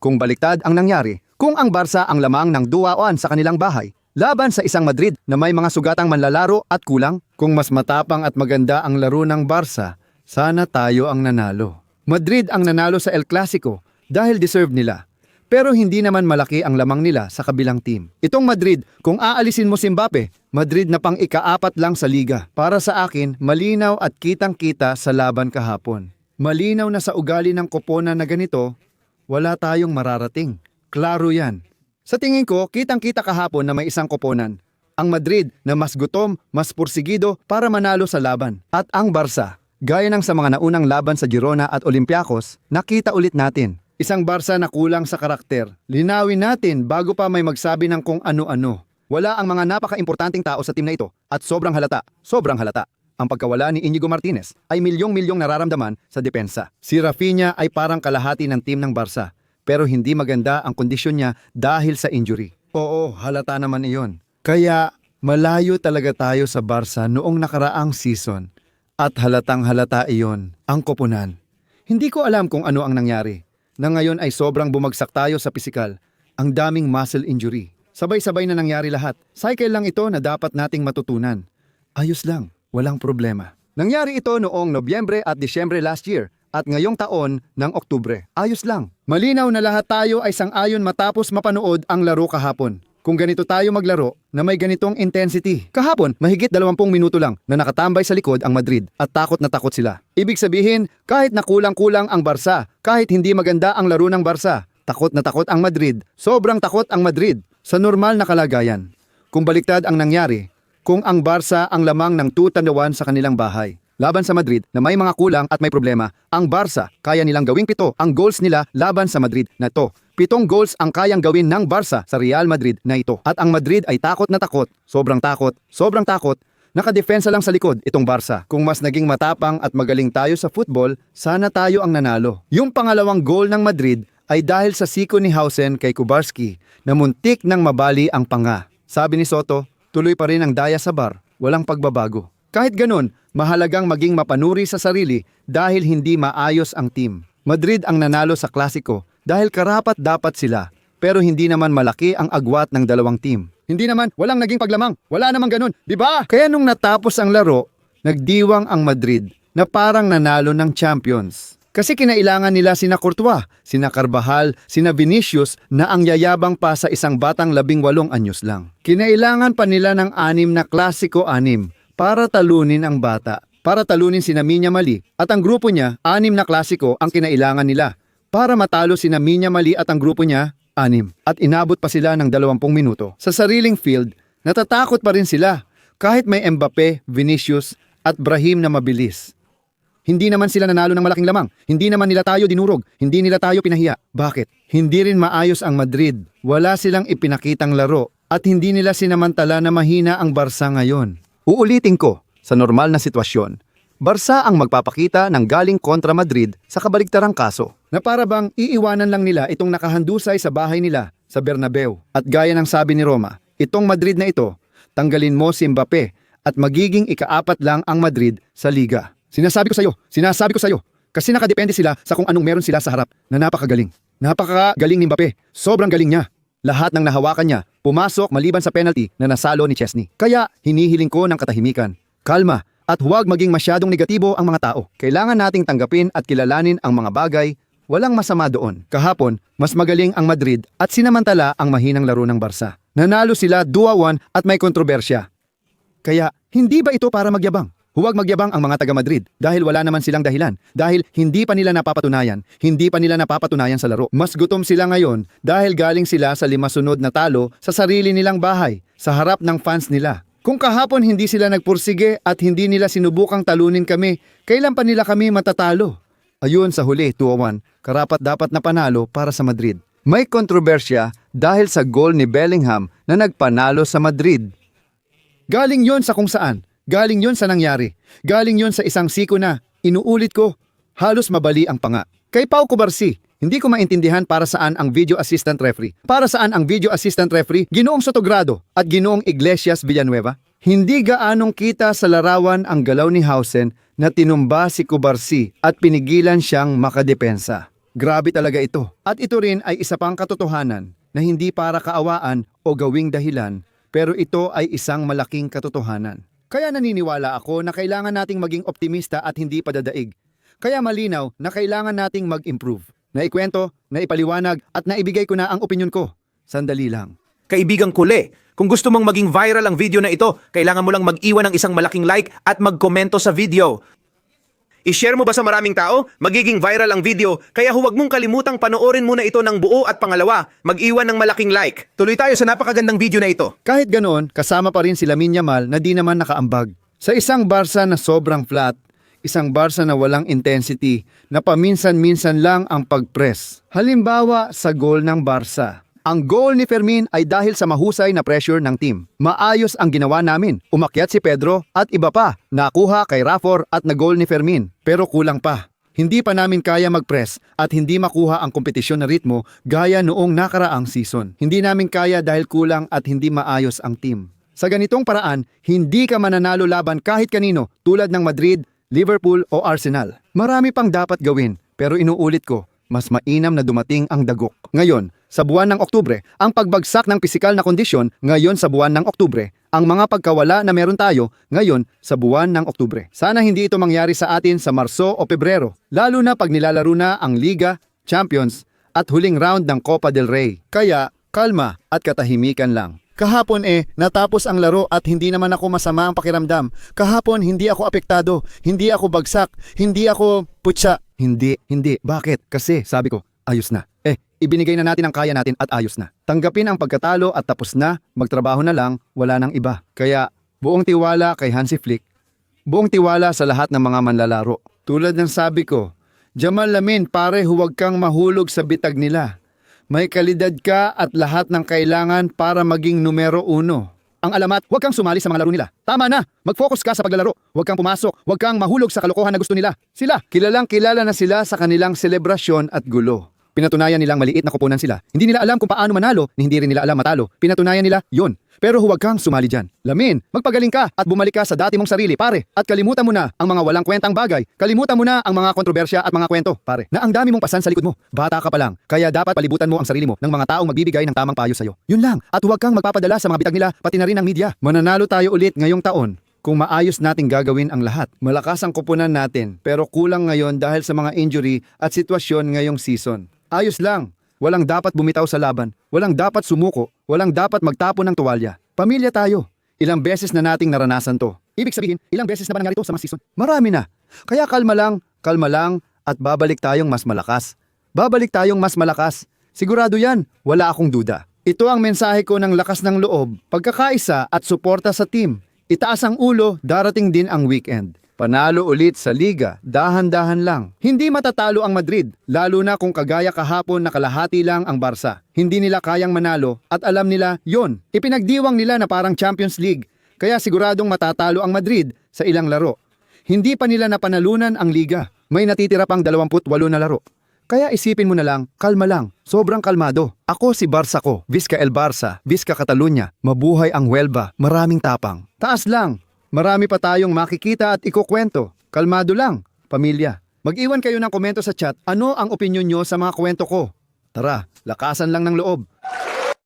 Kung baliktad ang nangyari, kung ang Barca ang lamang ng duwaon sa kanilang bahay, laban sa isang Madrid na may mga sugatang manlalaro at kulang, kung mas matapang at maganda ang laro ng Barca, sana tayo ang nanalo. Madrid ang nanalo sa El Clasico dahil deserve nila. Pero hindi naman malaki ang lamang nila sa kabilang team. Itong Madrid, kung aalisin mo si Mbappe, Madrid na pang ikaapat lang sa liga. Para sa akin, malinaw at kitang-kita sa laban kahapon. Malinaw na sa ugali ng koponan na ganito, wala tayong mararating. Klaro yan. Sa tingin ko, kitang-kita kahapon na may isang koponan. Ang Madrid na mas gutom, mas pursigido para manalo sa laban. At ang Barca, gaya ng sa mga naunang laban sa Girona at Olympiacos, nakita ulit natin. Isang Barca na kulang sa karakter. Linawin natin bago pa may magsabi ng kung ano-ano. Wala ang mga napaka-importanting tao sa team na ito at sobrang halata, sobrang halata. Ang pagkawala ni Inigo Martinez ay milyong-milyong nararamdaman sa depensa. Si Rafinha ay parang kalahati ng team ng Barca pero hindi maganda ang kondisyon niya dahil sa injury. Oo, halata naman iyon. Kaya malayo talaga tayo sa Barca noong nakaraang season at halatang halata iyon ang koponan. Hindi ko alam kung ano ang nangyari na ngayon ay sobrang bumagsak tayo sa pisikal. Ang daming muscle injury. Sabay-sabay na nangyari lahat. Cycle lang ito na dapat nating matutunan. Ayos lang, walang problema. Nangyari ito noong Nobyembre at Disyembre last year at ngayong taon ng Oktubre. Ayos lang. Malinaw na lahat tayo ay sang-ayon matapos mapanood ang laro kahapon. Kung ganito tayo maglaro na may ganitong intensity. Kahapon, mahigit 20 minuto lang na nakatambay sa likod ang Madrid at takot na takot sila. Ibig sabihin, kahit na kulang-kulang ang Barca, kahit hindi maganda ang laro ng Barca, takot na takot ang Madrid, sobrang takot ang Madrid sa normal na kalagayan. Kung baliktad ang nangyari, kung ang Barca ang lamang ng 2-1 sa kanilang bahay. Laban sa Madrid na may mga kulang at may problema, ang Barca kaya nilang gawing pito ang goals nila laban sa Madrid na to. Pitong goals ang kayang gawin ng Barca sa Real Madrid na ito. At ang Madrid ay takot na takot, sobrang takot, sobrang takot, nakadepensa lang sa likod itong Barca. Kung mas naging matapang at magaling tayo sa football, sana tayo ang nanalo. Yung pangalawang goal ng Madrid ay dahil sa siko ni Hausen kay Kubarski na muntik nang mabali ang panga. Sabi ni Soto, tuloy pa rin ang daya sa bar, walang pagbabago. Kahit ganun, mahalagang maging mapanuri sa sarili dahil hindi maayos ang team. Madrid ang nanalo sa klasiko dahil karapat dapat sila pero hindi naman malaki ang agwat ng dalawang team. Hindi naman, walang naging paglamang. Wala namang ganun, di ba? Kaya nung natapos ang laro, nagdiwang ang Madrid na parang nanalo ng champions. Kasi kinailangan nila sina Courtois, sina Carvajal, sina Vinicius na ang yayabang pa sa isang batang labing walong anyos lang. Kinailangan pa nila ng anim na klasiko anim para talunin ang bata, para talunin si Minya Mali at ang grupo niya, anim na klasiko ang kinailangan nila. Para matalo si Minya Mali at ang grupo niya, anim. At inabot pa sila ng 20 minuto. Sa sariling field, natatakot pa rin sila kahit may Mbappe, Vinicius at Brahim na mabilis. Hindi naman sila nanalo ng malaking lamang. Hindi naman nila tayo dinurog. Hindi nila tayo pinahiya. Bakit? Hindi rin maayos ang Madrid. Wala silang ipinakitang laro at hindi nila sinamantala na mahina ang Barca ngayon. Uulitin ko, sa normal na sitwasyon, Barca ang magpapakita ng galing kontra Madrid sa kabaligtarang kaso. Na para bang iiwanan lang nila itong nakahandusay sa bahay nila sa Bernabeu. At gaya ng sabi ni Roma, itong Madrid na ito, tanggalin mo si Mbappe at magiging ikaapat lang ang Madrid sa liga. Sinasabi ko sa iyo, sinasabi ko sa iyo, kasi nakadepende sila sa kung anong meron sila sa harap na napakagaling. Napakagaling ni Mbappe, sobrang galing niya. Lahat ng nahawakan niya, pumasok maliban sa penalty na nasalo ni Chesney. Kaya hinihiling ko ng katahimikan. Kalma at huwag maging masyadong negatibo ang mga tao. Kailangan nating tanggapin at kilalanin ang mga bagay Walang masama doon. Kahapon, mas magaling ang Madrid at sinamantala ang mahinang laro ng Barca. Nanalo sila 2-1 at may kontrobersya. Kaya, hindi ba ito para magyabang? Huwag magyabang ang mga taga-Madrid dahil wala naman silang dahilan. Dahil hindi pa nila napapatunayan, hindi pa nila napapatunayan sa laro. Mas gutom sila ngayon dahil galing sila sa lima sunod na talo sa sarili nilang bahay, sa harap ng fans nila. Kung kahapon hindi sila nagpursige at hindi nila sinubukang talunin kami, kailan pa nila kami matatalo? Ayun sa huli, 2-1, karapat dapat na panalo para sa Madrid. May kontrobersya dahil sa goal ni Bellingham na nagpanalo sa Madrid. Galing yon sa kung saan. Galing yon sa nangyari. Galing yon sa isang siko na, inuulit ko, halos mabali ang panga. Kay Pau Cubarsi, hindi ko maintindihan para saan ang video assistant referee. Para saan ang video assistant referee, Ginoong Sotogrado at Ginoong Iglesias Villanueva. Hindi gaanong kita sa larawan ang galaw ni Hausen na tinumba si Cubarsi at pinigilan siyang makadepensa. Grabe talaga ito. At ito rin ay isa pang katotohanan na hindi para kaawaan o gawing dahilan, pero ito ay isang malaking katotohanan. Kaya naniniwala ako na kailangan nating maging optimista at hindi padadaig. Kaya malinaw na kailangan nating mag-improve. Naikwento, naipaliwanag at naibigay ko na ang opinion ko. Sandali lang. Kaibigang kule, kung gusto mong maging viral ang video na ito, kailangan mo lang mag-iwan ng isang malaking like at magkomento sa video. I-share mo ba sa maraming tao? Magiging viral ang video, kaya huwag mong kalimutang panoorin muna ito ng buo at pangalawa, mag-iwan ng malaking like. Tuloy tayo sa napakagandang video na ito. Kahit ganoon, kasama pa rin si Lamine Yamal na di naman nakaambag. Sa isang Barca na sobrang flat, isang Barca na walang intensity, na paminsan-minsan lang ang pag-press. Halimbawa sa goal ng Barca. Ang goal ni Fermin ay dahil sa mahusay na pressure ng team. Maayos ang ginawa namin. Umakyat si Pedro at iba pa. Nakuha kay Rafor at na-goal ni Fermin. Pero kulang pa. Hindi pa namin kaya mag-press at hindi makuha ang kompetisyon na ritmo gaya noong nakaraang season. Hindi namin kaya dahil kulang at hindi maayos ang team. Sa ganitong paraan, hindi ka mananalo laban kahit kanino tulad ng Madrid, Liverpool o Arsenal. Marami pang dapat gawin pero inuulit ko, mas mainam na dumating ang dagok. Ngayon, sa buwan ng Oktubre, ang pagbagsak ng pisikal na kondisyon ngayon sa buwan ng Oktubre, ang mga pagkawala na meron tayo ngayon sa buwan ng Oktubre. Sana hindi ito mangyari sa atin sa Marso o Pebrero, lalo na pag nilalaro na ang Liga, Champions at huling round ng Copa del Rey. Kaya, kalma at katahimikan lang. Kahapon eh, natapos ang laro at hindi naman ako masama ang pakiramdam. Kahapon hindi ako apektado, hindi ako bagsak, hindi ako putsa. Hindi, hindi. Bakit? Kasi sabi ko, ayos na. Eh, ibinigay na natin ang kaya natin at ayos na. Tanggapin ang pagkatalo at tapos na, magtrabaho na lang, wala nang iba. Kaya, buong tiwala kay Hansi Flick, buong tiwala sa lahat ng mga manlalaro. Tulad ng sabi ko, Jamal Lamin, pare huwag kang mahulog sa bitag nila. May kalidad ka at lahat ng kailangan para maging numero uno. Ang alamat, huwag kang sumali sa mga laro nila. Tama na, mag-focus ka sa paglalaro. Huwag kang pumasok, huwag kang mahulog sa kalokohan na gusto nila. Sila, kilalang kilala na sila sa kanilang selebrasyon at gulo. Pinatunayan nilang maliit na kupunan sila. Hindi nila alam kung paano manalo, ni hindi rin nila alam matalo. Pinatunayan nila, yon. Pero huwag kang sumali dyan. Lamin, magpagaling ka at bumalik ka sa dati mong sarili, pare. At kalimutan mo na ang mga walang kwentang bagay. Kalimutan mo na ang mga kontrobersya at mga kwento, pare. Na ang dami mong pasan sa likod mo. Bata ka pa lang. Kaya dapat palibutan mo ang sarili mo ng mga taong magbibigay ng tamang payo sa'yo. Yun lang. At huwag kang magpapadala sa mga bitag nila, pati na rin ang media. Mananalo tayo ulit ngayong taon kung maayos nating gagawin ang lahat. Malakas ang kupunan natin, pero kulang ngayon dahil sa mga injury at sitwasyon ngayong season. Ayos lang. Walang dapat bumitaw sa laban. Walang dapat sumuko. Walang dapat magtapon ng tuwalya. Pamilya tayo. Ilang beses na nating naranasan to. Ibig sabihin, ilang beses na ba nangyari to sa mga season? Marami na. Kaya kalma lang, kalma lang, at babalik tayong mas malakas. Babalik tayong mas malakas. Sigurado yan, wala akong duda. Ito ang mensahe ko ng lakas ng loob, pagkakaisa at suporta sa team. Itaas ang ulo, darating din ang weekend. Panalo ulit sa liga, dahan-dahan lang. Hindi matatalo ang Madrid, lalo na kung kagaya kahapon na kalahati lang ang Barca. Hindi nila kayang manalo at alam nila yon. Ipinagdiwang nila na parang Champions League, kaya siguradong matatalo ang Madrid sa ilang laro. Hindi pa nila napanalunan ang liga. May natitira pang 28 na laro. Kaya isipin mo na lang, kalma lang, sobrang kalmado. Ako si Barca ko, Vizca El Barca, Vizca Catalunya, mabuhay ang Huelva, maraming tapang. Taas lang, marami pa tayong makikita at ikukwento. Kalmado lang, pamilya. Mag-iwan kayo ng komento sa chat, ano ang opinion nyo sa mga kwento ko? Tara, lakasan lang ng loob.